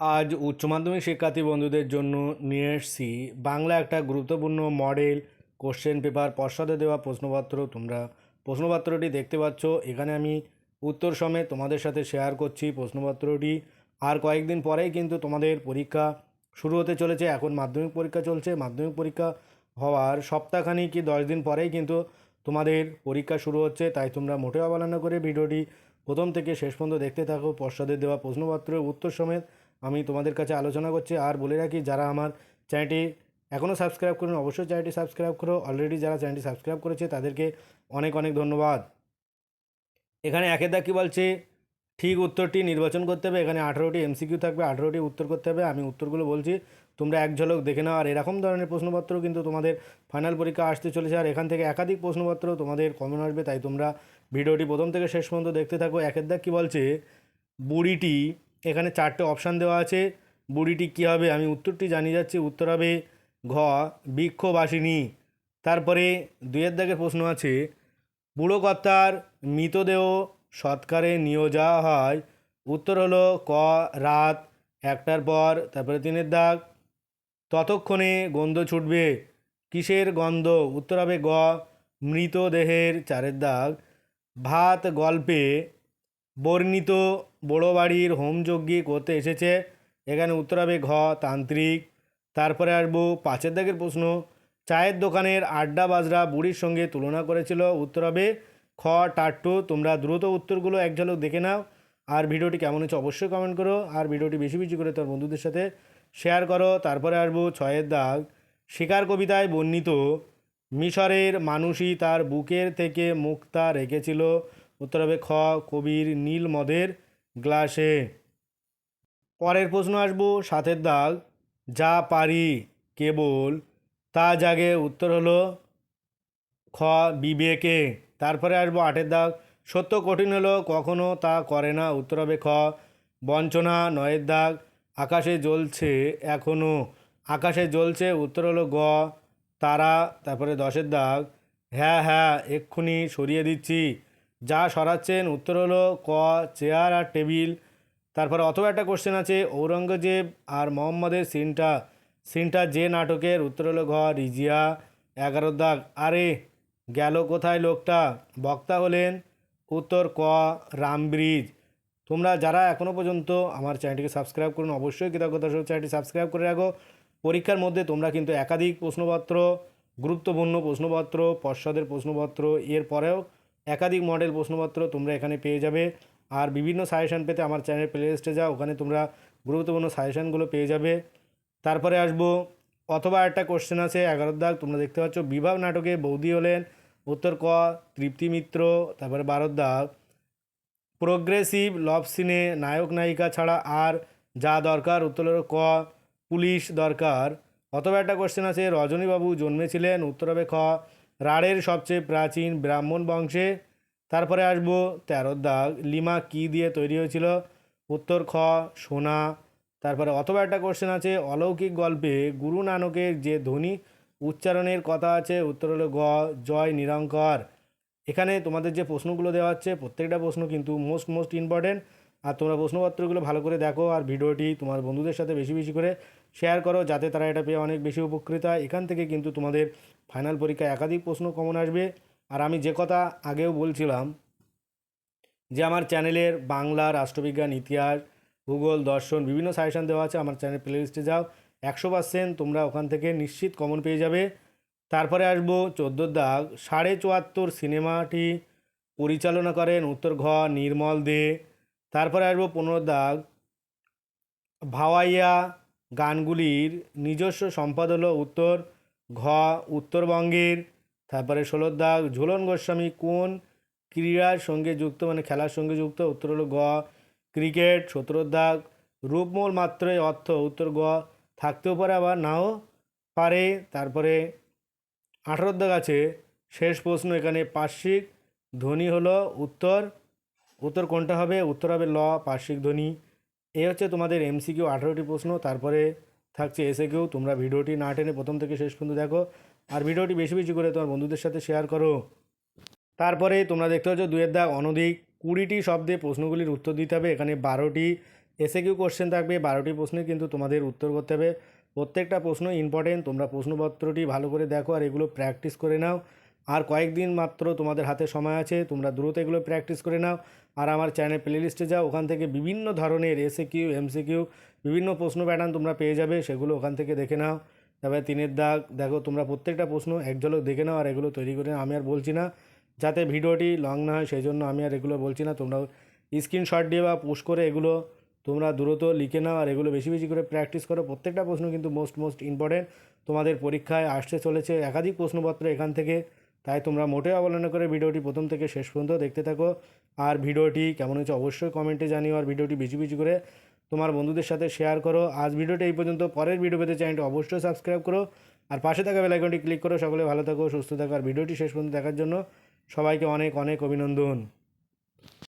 আজ উচ্চ মাধ্যমিক শিক্ষার্থী বন্ধুদের জন্য নিয়ে এসেছি বাংলা একটা গুরুত্বপূর্ণ মডেল কোশ্চেন পেপার পশ্চাতে দেওয়া প্রশ্নপত্র। তোমরা প্রশ্নপত্রটি দেখতে পাচ্ছ। এখানে আমি উত্তর সমেত তোমাদের সাথে শেয়ার করছি প্রশ্নপত্রটি। আর কয়েকদিন পরেই কিন্তু তোমাদের পরীক্ষা শুরু হতে চলেছে। এখন মাধ্যমিক পরীক্ষা চলছে। মাধ্যমিক পরীক্ষা হওয়ার সপ্তাহখানি কি দশ দিন পরেই কিন্তু তোমাদের পরীক্ষা শুরু হচ্ছে। তাই তোমরা মোটেও অবহেলা করে ভিডিওটি প্রথম থেকে শেষ পর্যন্ত দেখতে থাকো। পশ্চাতে দেওয়া প্রশ্নপত্র উত্তর সমেত আমি তোমাদের কাছে আলোচনা করছি। আর বলে রাখি, যারা আমার চ্যানেলটি এখনও সাবস্ক্রাইব করুন, অবশ্যই চ্যানেলটি সাবস্ক্রাইব করো। অলরেডি যারা চ্যানেলটি সাবস্ক্রাইব করেছে, তাদেরকে অনেক অনেক ধন্যবাদ। এখানে একের দাগ কী বলছে? ঠিক উত্তরটি নির্বাচন করতে হবে। এখানে আঠারোটি এমসিকিউ থাকবে, আঠারোটি উত্তর করতে হবে। আমি উত্তরগুলো বলছি, তোমরা এক ঝলক দেখে নাও। আর এরকম ধরনের প্রশ্নপত্র কিন্তু তোমাদের ফাইনাল পরীক্ষা আসতে চলেছে। আর এখান থেকে একাধিক প্রশ্নপত্র তোমাদের কমন আসবে। তাই তোমরা ভিডিওটি প্রথম থেকে শেষ পর্যন্ত দেখতে থাকো। একের দাগ কী বলছে? বুড়িটি এখানে চারটে অপশান দেওয়া আছে। বুড়িটি কী হবে? আমি উত্তরটি জানিয়ে যাচ্ছি। উত্তর হবে ঘ, বৃক্ষবাসিনী। তারপরে দুইয়ের দাগের প্রশ্ন আছে বুড়ো কর্তার মৃতদেহ সৎকারে নিয়ে যাওয়া হয়। উত্তর হলো ক, রাত একটার পর, তারপরে তিনের দাগ। ততক্ষণে গন্ধ ছুটবে। কিসের গন্ধ? উত্তর হবে গ, মৃতদেহের চারের দাগ। ভাত গল্পে বর্ণিত বড় বাড়ির হোমযজ্ঞী করতে এসেছে। এখানে উত্তর হবে ঘ, তান্ত্রিক। তারপরে আসব পাঁচের দাগের প্রশ্ন। চায়ের দোকানের আড্ডা বাজরা বুড়ির সঙ্গে তুলনা করেছিল উত্তর হবে খ, টাট্টু, তোমরা দ্রুত উত্তরগুলো এক ঝলক দেখে নাও। আর ভিডিওটি কেমন হচ্ছে অবশ্যই কমেন্ট করো। আর ভিডিওটি বেশি বেশি করে তোর বন্ধুদের সাথে শেয়ার করো। তারপরে আসব ছয়ের দাগ। শিকার কবিতায় বর্ণিত, মিশরের মানুষই তার বুকের থেকে মুক্তা রেখেছিল। উত্তর হবে খ, কবির নীল মদের গ্লাসে। পরের প্রশ্ন আসব সাতের দাগ। যা পারি কেবল, তা জাগে উত্তর হলো খ, বিবেকে। তারপরে আসব আটের দাগ। সত্য কঠিন হলো কখনো তা করে না, উত্তর হবে খ, বঞ্চনা নয়ের দাগ। আকাশে জ্বলছে এখনও আকাশে জ্বলছে উত্তর হলো গ, তারা, তারপরে দশের দাগ। হ্যাঁ হ্যাঁ এক্ষুনি সরিয়ে দিচ্ছি। যা সরাচ্ছেন উত্তর হলো ক, চেয়ার আর টেবিল। তারপরে অথবা একটা কোশ্চেন আছে, ঔরঙ্গজেব আর মোহাম্মদের সিনটা। সিনটা যে নাটকের, উত্তর হলো ঘ, রিজিয়া, এগারো দাগ। আরে, গেল কোথায় লোকটা? বক্তা হলেন, উত্তর ক, রামব্রিজ। তোমরা যারা এখনও পর্যন্ত আমার চ্যানেলটিকে সাবস্ক্রাইব করুন, অবশ্যই কৃতজ্ঞতা সহ চ্যানেলটি সাবস্ক্রাইব করে রাখো। পরীক্ষার মধ্যে তোমরা কিন্তু একাধিক প্রশ্নপত্র, গুরুত্বপূর্ণ প্রশ্নপত্র পশ্চাদের প্রশ্নপত্র এর পরেও একাধিক মডেল প্রশ্নপত্র তোমরা এখানে পেয়ে যাবে। আর বিভিন্ন সাজেশান পেতে আমার চ্যানেল প্লে লিস্টে যাও, ওখানে তোমরা গুরুত্বপূর্ণ সাজেশানগুলো পেয়ে যাবে। তারপরে আসব, অথবা একটা কোশ্চেন আছে এগারো দাগ, তোমরা দেখতে পাচ্ছ, বিভাগ নাটকে বৌদি হলেন, উত্তর ক, তৃপ্তি মিত্র, তারপরে বারো দাগ। প্রোগ্রেসিভ লভ সিনে, নায়ক নায়িকা ছাড়া আর যা দরকার উত্তর ক, পুলিশ দরকার। অথবা একটা কোশ্চেন আছে, রজনীবাবু জন্মেছিলেন, উত্তর হবে খ রাঢ়ের সবচেয়ে প্রাচীন ব্রাহ্মণ বংশে। তারপরে আসব তেরো দাগ। লিমা কি দিয়ে তৈরি হয়েছিল? উত্তর খ, সোনা। তারপরে অথবা একটা কোশ্চেন আছে, অলৌকিক গল্পে গুরু নানকের যে ধ্বনি উচ্চারণের কথা আছে, উত্তর হলো গ, জয় নিরঙ্কর। এখানে তোমাদের যে প্রশ্নগুলো দেওয়া হচ্ছে, প্রত্যেকটা প্রশ্ন কিন্তু মোস্ট মোস্ট ইম্পর্টেন্ট আর তোমরা প্রশ্নপত্রগুলো ভালো করে দেখো আর ভিডিওটি তোমার বন্ধুদের সাথে বেশি বেশি করে শেয়ার করো যাতে তারা এটা পেয়ে অনেক বেশি উপকৃত হয়। এখান থেকে কিন্তু তোমাদের ফাইনাল পরীক্ষায় একাধিক প্রশ্ন কমন আসবে। আর আমি যে কথা আগেও বলছিলাম যে আমার চ্যানেলের বাংলা, রাষ্ট্রবিজ্ঞান, ইতিহাস, ভূগোল, দর্শন বিভিন্ন সাজেশন দেওয়া আছে, আমার চ্যানেল প্লেলিস্টে যাও। একশো পার্সেন্ট তোমরা ওখান থেকে নিশ্চিত কমন পেয়ে যাবে। তারপরে আসব চোদ্দোর দাগ, সাড়ে চুয়াত্তর সিনেমাটি পরিচালনা করেন উত্তর ঘ, নির্মল দে। তারপরে আসব পনেরো দাগ। ভাওয়াইয়া গানগুলির নিজস্ব সম্পদ হলো উত্তর, ঘ, উত্তরবঙ্গের, তারপরে ষোলোর দাগ, ঝুলন গোস্বামী কোন ক্রীড়ার সঙ্গে যুক্ত মানে খেলার সঙ্গে যুক্ত? উত্তর হলো গ, ক্রিকেট সতেরোর দাগ, রূপমূল মাত্রই অর্থ, উত্তর গ, থাকতেও পারে আবার নাও পারে। তারপরে আঠারোর দাগ আছে, শেষ প্রশ্ন এখানে, পার্শ্বিক, ধ্বনি হলো উত্তর উত্তর কোনটা হবে? উত্তর হবে ল, পার্শ্বিক ধ্বনি। এই হচ্ছে তোমাদের এমসিকিউ, আঠারোটি প্রশ্ন। তারপরে থাকছে এসে কেউ তোমরা ভিডিওটি না টেনে প্রথম থেকে শেষ পর্যন্ত দেখো। আর ভিডিওটি বেশি বেশি করে তোমার বন্ধুদের সাথে শেয়ার করো। তারপরে তোমরা দেখতে পাচ্ছ দুয়ের দাগ অনধিক। কুড়িটি শব্দে প্রশ্নগুলির উত্তর দিতে হবে। এখানে বারোটি এসে কিউ কোশ্চেন থাকবে। বারোটি প্রশ্নে কিন্তু তোমাদের উত্তর করতে হবে। প্রত্যেকটা প্রশ্ন ইম্পর্টেন্ট তোমরা প্রশ্নপত্রটি ভালো করে দেখো আর এগুলো প্র্যাকটিস করে নাও। আর কয়েকদিন মাত্র তোমাদের হাতে সময় আছে। তোমরা দ্রুত এগুলো প্র্যাকটিস করে নাও। আর আমার চ্যানেল প্লেলিস্টে যাও, ওখান থেকে বিভিন্ন ধরনের এসে কিউ এমসি কিউ বিভিন্ন প্রশ্ন প্যাটার্ন তোমরা পেয়ে যাবে, সেগুলো ওখান থেকে দেখে নাও। তারপরে তিনের দাগ, দেখো তোমরা প্রত্যেকটা প্রশ্ন এক ঝলক দেখে নাও আর এগুলো তৈরি করে। আমি আর বলছি না। যাতে ভিডিওটি লং না হয় সেই জন্য আমি আর এগুলো বলছি না। তোমরা স্ক্রিনশট দিয়ে বা পোস্ট করে এগুলো তোমরা দ্রুত লিখে নাও আর এগুলো বেশি বেশি করে প্র্যাকটিস করো। প্রত্যেকটা প্রশ্ন কিন্তু মোস্ট মোস্ট ইম্পর্টেন্ট তোমাদের পরীক্ষায় আসতে চলেছে একাধিক প্রশ্নপত্র এখান থেকে। তাই তোমরা মোটেও অবলম্বন করে ভিডিওটি প্রথম থেকে শেষ পর্যন্ত দেখতে থাকো। আর ভিডিওটি কেমন হয়েছে অবশ্যই কমেন্টে জানিও, আর ভিডিওটি বেশি বেশি করে তোমার বন্ধুদের সাথে শেয়ার করো। আজ ভিডিওটি এই পর্যন্ত, পরের ভিডিও পেতে চ্যানেলটি অবশ্যই সাবস্ক্রাইব করো। আর পাশে থাকা বেলাইকনটি ক্লিক করো, সকলে ভালো থাকো, সুস্থ থাকো, আর ভিডিওটি শেষ পর্যন্ত দেখার জন্য সবাইকে অনেক অনেক অভিনন্দন।